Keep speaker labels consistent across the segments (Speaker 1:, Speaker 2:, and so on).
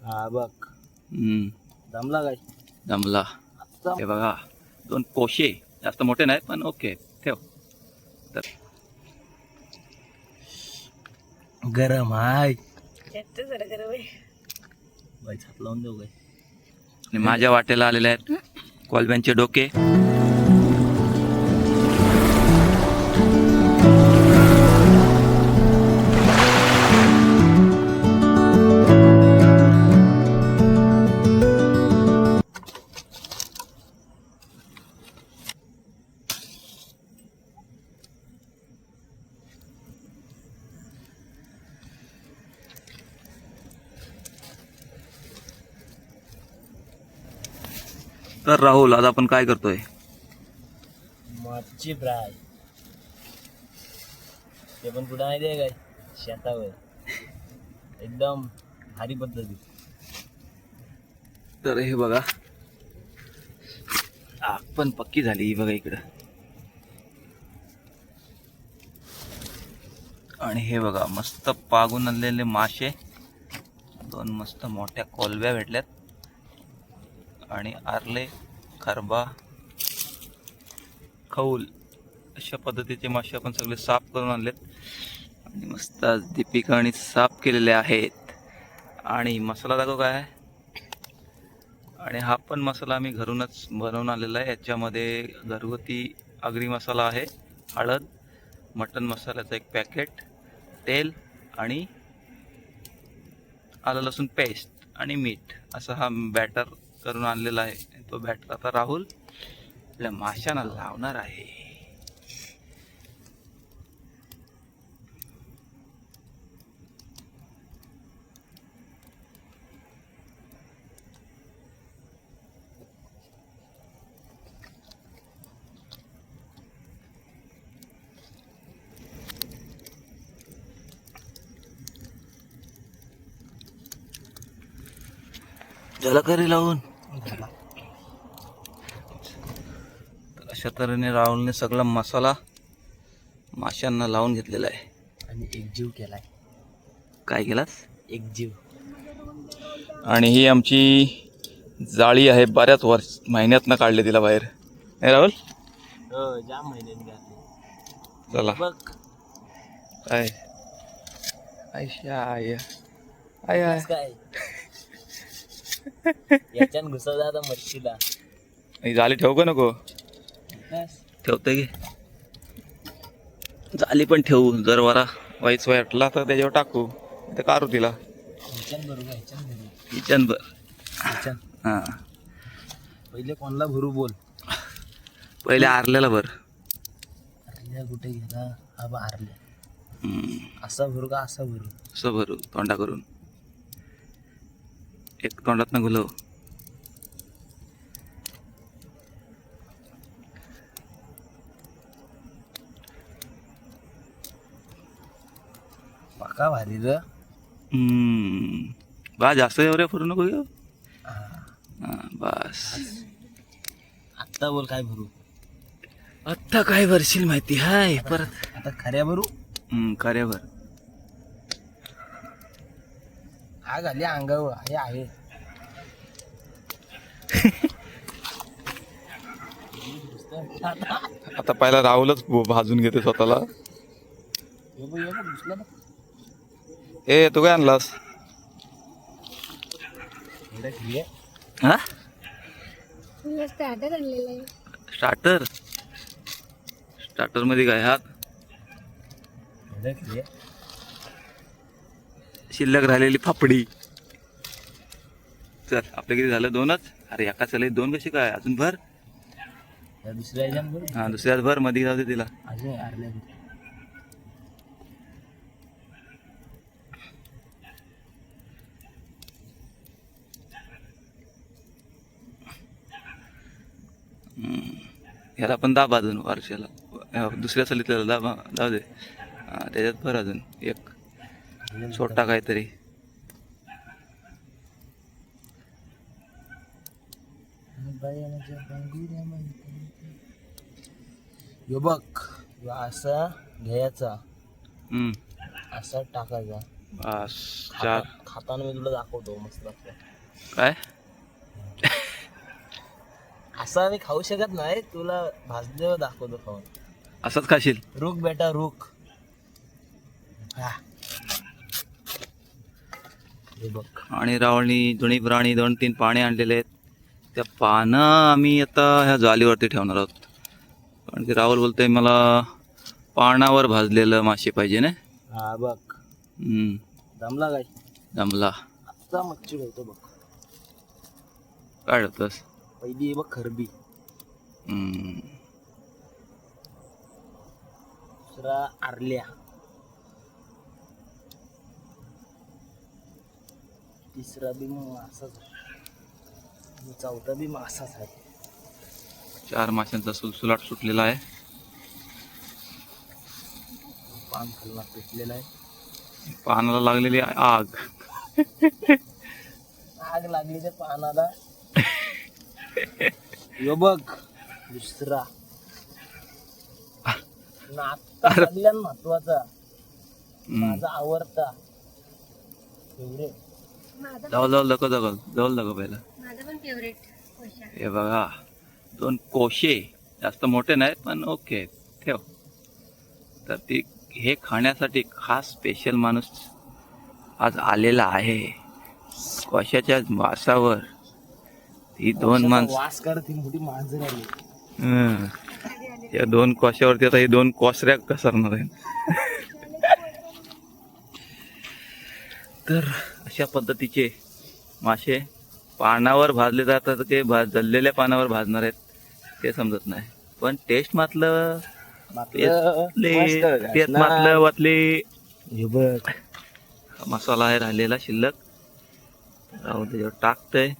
Speaker 1: हा बघ.
Speaker 2: हम्म,
Speaker 1: दमला काय?
Speaker 2: जमला हे बघा दोन पोशे. जास्त मोठे नाहीत पण ओके ठेव. तर
Speaker 1: हाय
Speaker 3: गरम आहे.
Speaker 1: बाई छाप लावून देऊ काय?
Speaker 2: आणि माझ्या वाटेला आलेले आहेत. कोलब्यांचे डोके. तर राहुल आज आपण काय करतोय?
Speaker 1: मच्छी फ्राय. ते पण कुठं नाही दे काय? शेतावर. एकदम भारी पद्धती.
Speaker 2: तर हे बघा. आग पण पक्की झाली ही बघा इकडं. आणि हे बघा मस्त पागून आणलेले मासे. दोन मस्त मोठ्या कोलब्या भेटल्यात. आणि आरले खरबा खौल अशा पद्धतीचे मासे आपण सगळे साफ करून आणलेत. आणि मस्त आज दीपिका आणि साफ केलेले आहेत. आणि मसाला दाखव काय आणि हा पण मसाला आम्ही घरूनच बनवून आलेला आहे. याच्यामध्ये घरगुती आगरी मसाला आहे हळद मटन मसाल्याचं एक पॅकेट तेल आणि आलं लसूण पेस्ट आणि मीठ. असा हा बॅटर करून आणलेला आहे. तो बॅटर आता राहुल आपल्या माशांना लावणार आहे. जलकरी लावून? तर अशा तऱ्हेने राहुलने सगळा मसाला माशांना लावून घेतलेला आहे.
Speaker 1: आणि एकजीव केलाय.
Speaker 2: काय केलास?
Speaker 1: एकजीव
Speaker 2: आणि ही आमची जाळी आहे बऱ्याच वर्ष महिन्यातनं काढली तिला बाहेर. नाही राहुल?
Speaker 1: हो महिन्यात
Speaker 2: चला.
Speaker 1: बघ.
Speaker 2: काय आयशा आय. आय आय.
Speaker 1: याच्यान घुसवला आता मच्छीला.
Speaker 2: जाळी ठेवू का नको. ठेवते की. जाळी पण ठेवू जर वरा. वाईच वाटला तर त्याच्यावर टाकू. ते काढू तिला.
Speaker 1: ह्याच्यान भरू का ह्याच्यान भरू?
Speaker 2: किचनभर
Speaker 1: ह्याच्यान
Speaker 2: हां.
Speaker 1: पहिले कोणला भरू बोल.
Speaker 2: पहिले आरलेला भर.
Speaker 1: आरल्या कुठे गेला? हा बा आरल्या. असा भरू का असा भरू?
Speaker 2: असं भरू तोंडा करून. एक तोंडात ना घुलव.
Speaker 1: पाका भारी र.
Speaker 2: बा जास्त एवढ्या फरू नको घेऊ. हां. बस.
Speaker 1: आत्ता बोल काय भरू.
Speaker 2: आत्ता काय भरशील माहिती? हाय परत.
Speaker 1: आता खऱ्या भरू.
Speaker 2: हम्म, कार्यावर
Speaker 1: हा अंगावर हे आहे
Speaker 2: आता पहिला राहुलच भाजून घेते स्वतःला. ए तू काय आणलास. हा
Speaker 3: स्टार्टर
Speaker 2: स्टार्टरमध्ये काय हात. शिल्लक राहिलेली फापडी. चल आपलं किती झालं दोनच. अरे एका चले दोन कशी काय? अजून भर? हा दुसऱ्यात भरमध्ये जाऊ दे तिला. ह्याला पण दाब अजून वर्षाला अं, दुसऱ्या चलीतल्याला दाब जाऊ दे. त्याच्यात भर अजून एक. छोटा काहीतरी.
Speaker 1: यो बघ असा घ्यायचा. असा टाकायचा.
Speaker 2: चार
Speaker 1: खाताना मी तुला दाखवतो मस्त.
Speaker 2: काय?
Speaker 1: असं आम्ही खाऊ शकत नाही तुला भाजल्यावर दाखवतो खाऊन.
Speaker 2: असंच खाशील?
Speaker 1: रुख बेटा रुख हा. बघ
Speaker 2: आणि रावणी दोन्ही प्राणी दोन तीन पाणी आणलेले आहेत. त्या पानं आम्ही आता ह्या जालीवरती ठेवणार आहोत. कारण की राहुल बोलतोय मला पानावर भाजलेलं मासे पाहिजे ना?
Speaker 1: हा बघ.
Speaker 2: हम्म,
Speaker 1: जमला काय?
Speaker 2: जमला
Speaker 1: आत्ता मच्छी बघ.
Speaker 2: काय ठेवतोस
Speaker 1: पहिली बघ खरबी. दुसरा आरल्या. तिसरा बी मग मासाच आहे चौथा बी मासाच आहे.
Speaker 2: चार माशांचा सुलसुलाट सुटलेला आहे.
Speaker 1: पान खालना पेटलेला आहे.
Speaker 2: पानाला लागलेली आहे आग.
Speaker 1: आग लागली त्या पानाला. यो बघ दुसरा. आत्ता सगळ्यात
Speaker 2: महत्त्वाचा.
Speaker 1: माझा आवडता. फेवरेट
Speaker 3: माझा
Speaker 2: जवळ जवळ दाखव जवळ दाखव पहिला.
Speaker 3: माझा पण फेवरेट कोशा.
Speaker 2: हे बघा दोन कोशे जास्त मोठे नाही पण ओके ठेव. तर ती हे खाण्यासाठी खास स्पेशल माणूस आज आलेला आहे. कोशाच्या वासावर. ही दोन माणसं
Speaker 1: वास करत मोठी मांजर. आली.
Speaker 2: या दोन कोशावरती आता हे दोन कोसऱ्या कसरणार आहेत. तर अशा पद्धतीचे मासे पानावर भाजले जातात ते भा जळलेल्या पानावर भाजणार आहेत ते समजत नाही. पण टेस्ट मातलं तेच मातलं वाटले.
Speaker 1: हे बघ.
Speaker 2: मसाला आहे राहिलेला शिल्लक. राहून त्याच्यावर टाकतंय.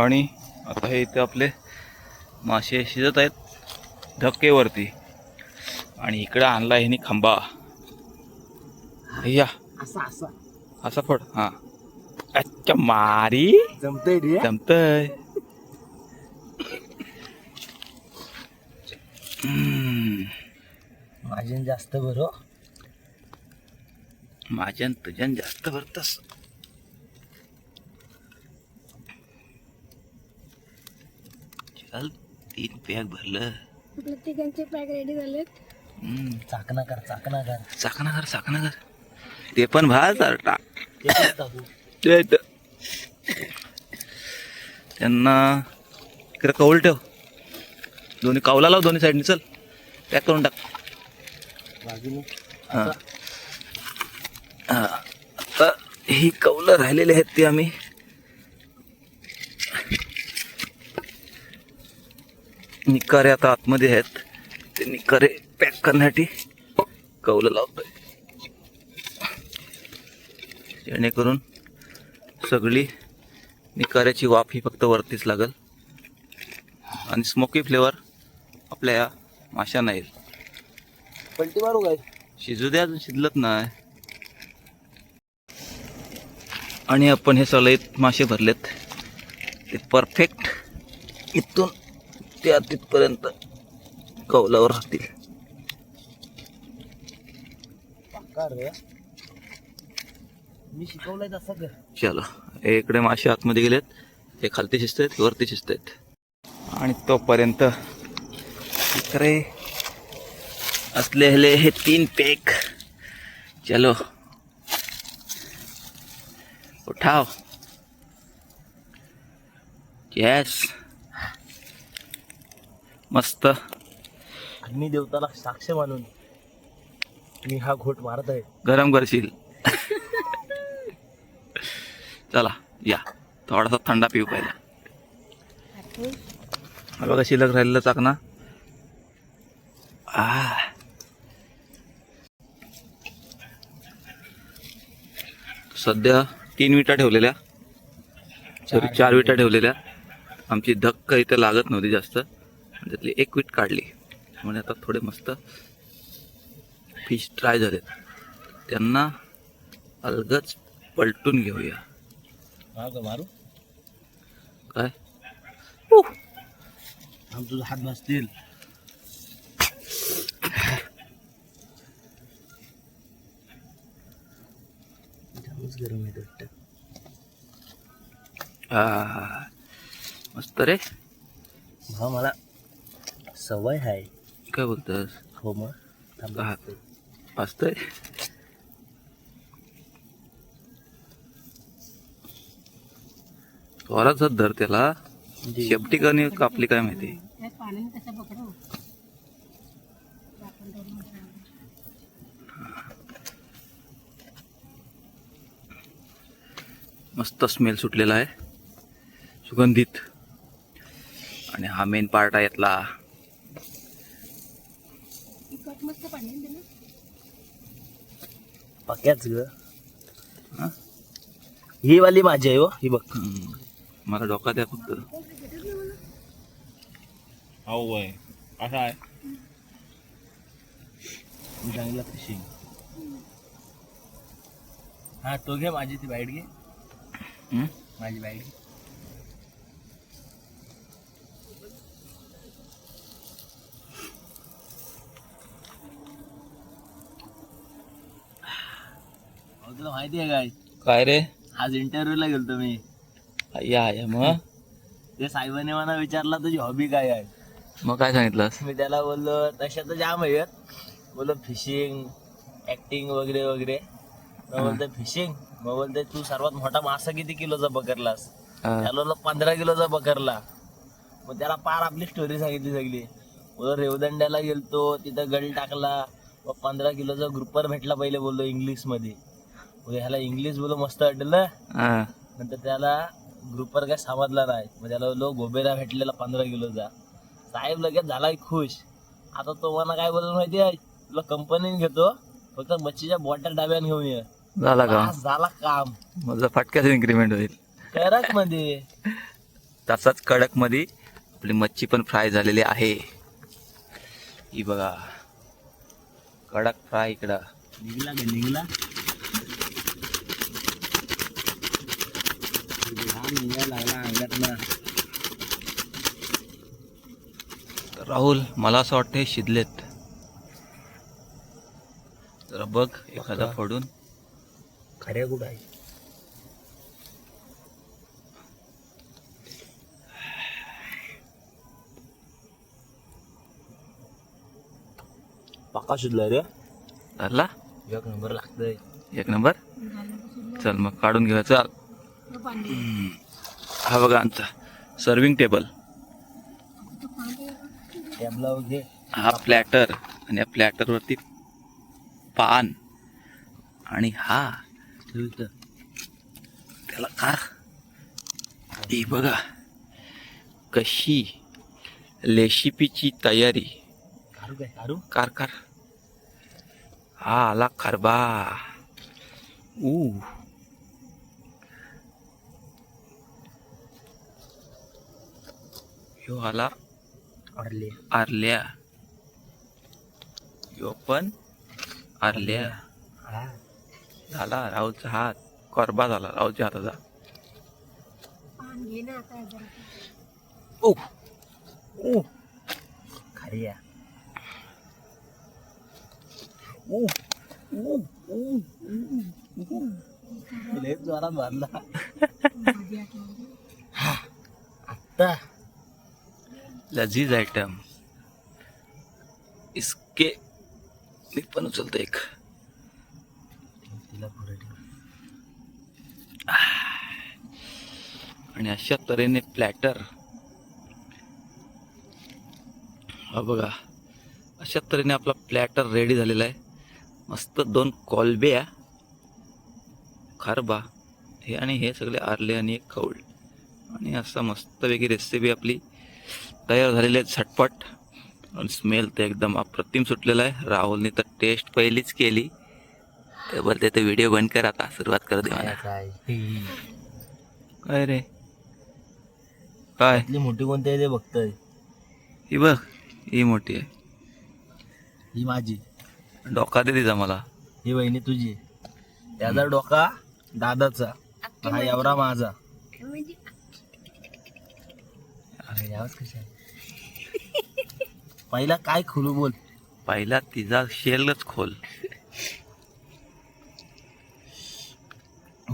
Speaker 2: आणि आता हे इथे आपले मासे शिजत आहेत धक्केवरती. आणि इकडं आणला ह्यानी खांबा. या
Speaker 1: असा असा.
Speaker 2: असा फड हा. अच्छा मारी.
Speaker 1: जमतय रे.
Speaker 2: जमतय. हम्म.
Speaker 1: माझे जास्त बरं
Speaker 2: माझ्यान तुझ्यान जास्त भरतस. चल तीन पॅक भरलं.
Speaker 3: आपल्या तिघांचे पॅक रेडी झालेत.
Speaker 2: हम्म.
Speaker 1: चाकणा कर चाकणा कर.
Speaker 2: चाकणा कर चाकणा कर. ते पण भाज जरा टाक
Speaker 1: ते पण टाकू.
Speaker 2: ते त- त्यांना इकडे कौल ठेव. दोन्ही कावला लाव दोन्ही साईडनी चल पॅक करून टाक.
Speaker 1: बाजूने
Speaker 2: हा. हा. आता ही कौलं राहिलेली आहेत ती आम्ही. निकारे आता आतमध्ये आहेत. ते निकारे पॅक करण्यासाठी कौलं लावतोय. जेणेकरून सगळी निकाऱ्याची वाफ ही फक्त वरतीच लागल. आणि स्मोकी फ्लेवर आपल्या या माशांना येईल.
Speaker 1: पलटी मारू काय?
Speaker 2: शिजू द्या अजून शिजलत नाही. आणि आपण हे सलईत मासे भरलेत. ते परफेक्ट इथून त्या तिथपर्यंत कौलावर राहतील. चलो इकडे मासे आतमध्ये गेलेत. हे खालती शिजत आहेत वरती शिजत आहेत. आणि तोपर्यंत इकडे असलेले हे तीन पेक. चलो. उठाव. येस मस्त.
Speaker 1: अग्नी देवताला साक्ष मानून मी हा घोट मारत आहे.
Speaker 2: गरम करशील. चला या. थोडासा थंडा पिऊ पाहिजे हा बघा शिल्लक राहिलेलं चाकणा आ. सध्या तीन विटा ठेवलेल्या. तरी चार विटा ठेवलेल्या. आमची धक्क इथं लागत नव्हती जास्त. आणि त्यातली एक विट काढली. त्यामुळे आता थोडे मस्त फिश ट्राय झालेत. त्यांना अलगच पलटून घेऊया.
Speaker 1: मारू
Speaker 2: काय?
Speaker 1: तुझा हात गरम वाटतं
Speaker 2: आ, मस्त रे.
Speaker 1: हा मला. सवय आहे.
Speaker 2: काय बोलतस?
Speaker 1: हो मग थांब
Speaker 2: हा. वाचतंय? थोडाच धर त्याला.
Speaker 1: म्हणजे
Speaker 2: शेपटी कणी कापली काय माहिती. मस्त स्मेल सुटलेला आहे. सुगंधित. आणि हा मेन पार्ट आहे यातला.
Speaker 3: पाणी ना
Speaker 1: पक्याच ग.
Speaker 2: हा?
Speaker 1: ही वाली माझी आहे हो ही बघ.
Speaker 2: हम्म. मला डोका द्या फक्त.
Speaker 1: हो आहे असा आहे. चांगला फिशिंग हा तो घे माझी ती बाईट घे.
Speaker 2: हम्म?
Speaker 1: माझी बाईट घे. तुला माहिती आहे काय?
Speaker 2: काय रे?
Speaker 1: आज इंटरव्ह्यूला गेलतो मी.
Speaker 2: या या मग?
Speaker 1: ते साहेबांनी मला विचारला तुझी हॉबी काय आहे?
Speaker 2: मग काय सांगितलंस?
Speaker 1: मी त्याला बोललो तशा तर जाम आहेत बोललो फिशिंग ऍक्टिंग वगैरे वगैरे. मग बोलते फिशिंग मग बोलते तू सर्वात मोठा मासा किती किलोचा पकडलास?
Speaker 2: हा.
Speaker 1: त्याला पंधरा किलोचा पकडला. मग त्याला पार आपली स्टोरी सांगितली सगळी. बोललो रेवदंड्याला गेलतो तिथं गल टाकला. मग पंधरा किलोचा ग्रुपर भेटला पहिले बोललो इंग्लिशमध्ये. ह्याला इंग्लिश बोललो मस्त वाटलं
Speaker 2: हा.
Speaker 1: नंतर त्याला ग्रुपर काय समजला नाही. मग त्याला बोललो गोबेरा भेटलेला पंधरा किलोचा साहेब लगेच झाला खुश. आता तो मला काय बोललो माहिती आहे? तुला कंपनीत घेतो फक्त मच्छीच्या बॉटल डाब्यान घेऊन ये.
Speaker 2: झाला का?
Speaker 1: झाला काम.
Speaker 2: माझं फटक्यात इन्क्रीमेंट होईल.
Speaker 1: करकमध्ये.
Speaker 2: तसाच कडकमध्ये आपली मच्छी पण फ्राय झालेली आहे. ही बघा. कडक फ्राय इकडं.
Speaker 1: निघला का निघला? निघायला लागला
Speaker 2: राहुल मला असं वाटतं हे शिजलेत जरा बघ एखादा. फोडून.
Speaker 1: खऱ्या कुठं आहे? पक्का शिजलाय रे?
Speaker 2: झाला
Speaker 1: एक नंबर लागतंय.
Speaker 2: एक नंबर? चल मग काढून घेऊया. चल. हा बघा आमचा सर्विंग टेबल हा प्लॅटर आणि या प्लॅटरवरती पान आणि हा त्याला का हे बघा कशी लेशिपीची तयारी. कार कार. हा आला खरबा ऊ. ह्यो आला.
Speaker 1: अडले
Speaker 2: आरल्या. ह्यो पण आरल्या.
Speaker 1: हा.
Speaker 2: झाला. राहुलचा हात. करबा झाला. राहुलच्या हाताचा.
Speaker 3: घे ना आता जरा.
Speaker 2: ओ.
Speaker 1: ओ. खरिया. ओ. ओ. ओ. जोरात बांधला
Speaker 3: आठवली.
Speaker 1: आत्ता.
Speaker 2: लजीज आइटम इसके मी पण उचलतो एक. आणि अशा तऱ्हेने प्लॅटर. हा बघा अशा तऱ्हेने आपला प्लॅटर रेडी झालेला आहे. मस्त दोन कोलब्या खारबा हे आणि हे सगळे आरले आणि एक खवळ. आणि असं मस्तपैकी रेसिपी आपली तयार झालेली आहे झटपट. आणि स्मेल तर एकदम अप्रतिम सुटलेला आहे. राहुलने तर टेस्ट पहिलीच केली. तर बोलते ते व्हिडिओ बंद कर आता. सुरुवात कर दे मला.
Speaker 1: काय
Speaker 2: काय रे? काय?
Speaker 1: मोठी कोणती आहे ते बघतोय.
Speaker 2: ही बघ ही मोठी आहे.
Speaker 1: ही माझी.
Speaker 2: डोका दे तिचा मला.
Speaker 1: ही वहिनी तुझी. त्याचा डोका दादाचा. हा एवढा माझा. अरे यावंच कशा पहिला काय खुलू बोल.
Speaker 2: पहिला तिचा शेलच खोल.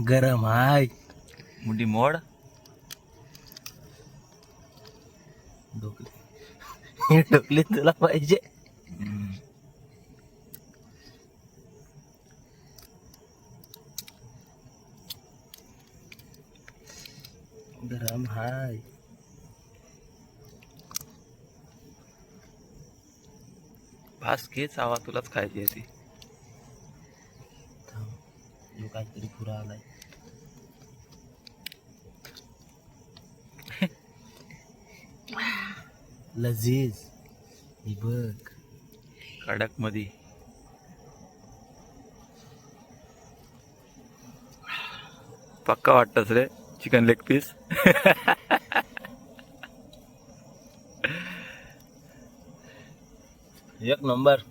Speaker 1: गरम हाय
Speaker 2: मुठी मोड.
Speaker 1: डोकले डोकले तुला पाहिजे
Speaker 2: हम्म.
Speaker 1: गरम हाय
Speaker 2: भास घे चावा तुलाच खायची आहे ती.
Speaker 1: काहीतरी पुरा आलाय. लजीज ही बघ.
Speaker 2: कडक मधी पक्का वाटतच रे चिकन लेग पीस?
Speaker 1: एक नंबर.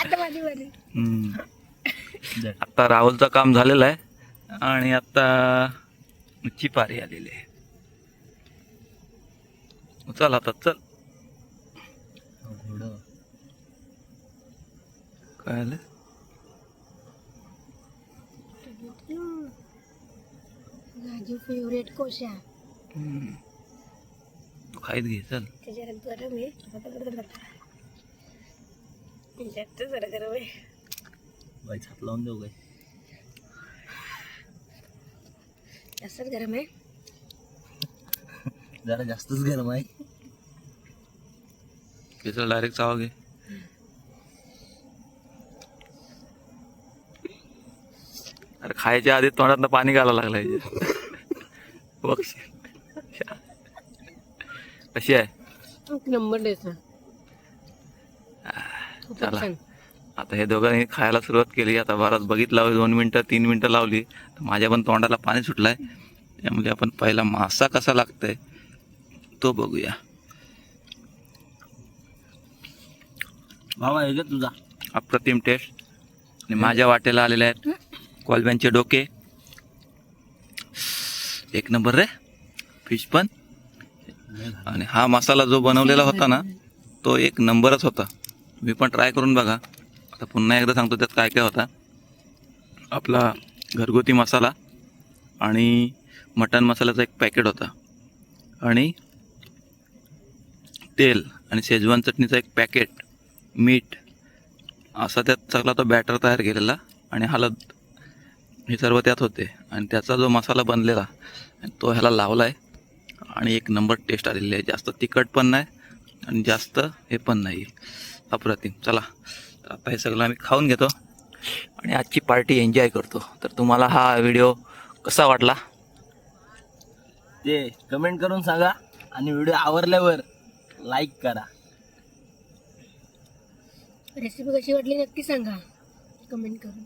Speaker 3: आता माझी वाली
Speaker 1: दे.
Speaker 2: आता राहुलचं काम झालेलं आहे आणि आता चिपारी आलेली आहे. चल आता चल.
Speaker 1: घोडं
Speaker 2: काय आलं?
Speaker 3: माझी फेवरेट कोशा
Speaker 2: हम्म. तू खाईत घे चल.
Speaker 3: गरम आहे. जरा गरम आहे.
Speaker 1: बाई छाप लावून देऊ काय?
Speaker 3: जास्तच गरम आहे.
Speaker 1: जरा जास्तच गरम आहे.
Speaker 2: घे चल डायरेक्ट चावा घे. अरे खायच्या आधी तोंडात पाणी घालायला लागलं याच्यात. कशी आहे?
Speaker 3: एक नंबर द्यायचा खूपच
Speaker 2: चला.
Speaker 3: छान.
Speaker 2: आता हे दोघांनी खायला सुरुवात केली. आता बराच बघितला दोन मिनटं तीन मिनटं लावली. तर माझ्या पण तोंडाला पाणी सुटलंय. त्यामुळे आपण पहिला मासा कसा लागतंय तो बघूया.
Speaker 1: भावा हे घे तुझा.
Speaker 2: अप्रतिम टेस्ट आणि माझ्या वाटेला आलेले आहेत कोलब्यांचे डोके. एक नंबर रे. फिश पण. आणि हा मसाला जो बनवलेला होता ना तो एक नंबरच होता. मी पण ट्राय करून बघा. आता पुन्हा एकदा सांगतो त्यात काय काय होता. आपला घरगुती मसाला आणि मटन मसाल्याचा एक पॅकेट होता. आणि तेल आणि शेजवान चटणीचा एक पॅकेट मीठ असा त्यात सगळा तो बॅटर तयार केलेला आणि हळद हे सर्व त्यात होते. आणि त्याचा जो मसाला बनलेला तो ह्याला लावला आहे आणि एक नंबर टेस्ट आलेली आहे. जास्त तिखट पण नाही आणि जास्त हे पण नाही. अप्रतिम. चला तर आता हे सगळं आम्ही खाऊन घेतो आणि आजची पार्टी एन्जॉय करतो. तर तुम्हाला हा व्हिडिओ कसा वाटला?
Speaker 1: ते कमेंट करून सांगा आणि व्हिडिओ आवरल्यावर लाईक करा.
Speaker 3: रेसिपी कशी वाटली नक्की सांगा. कमेंट करून.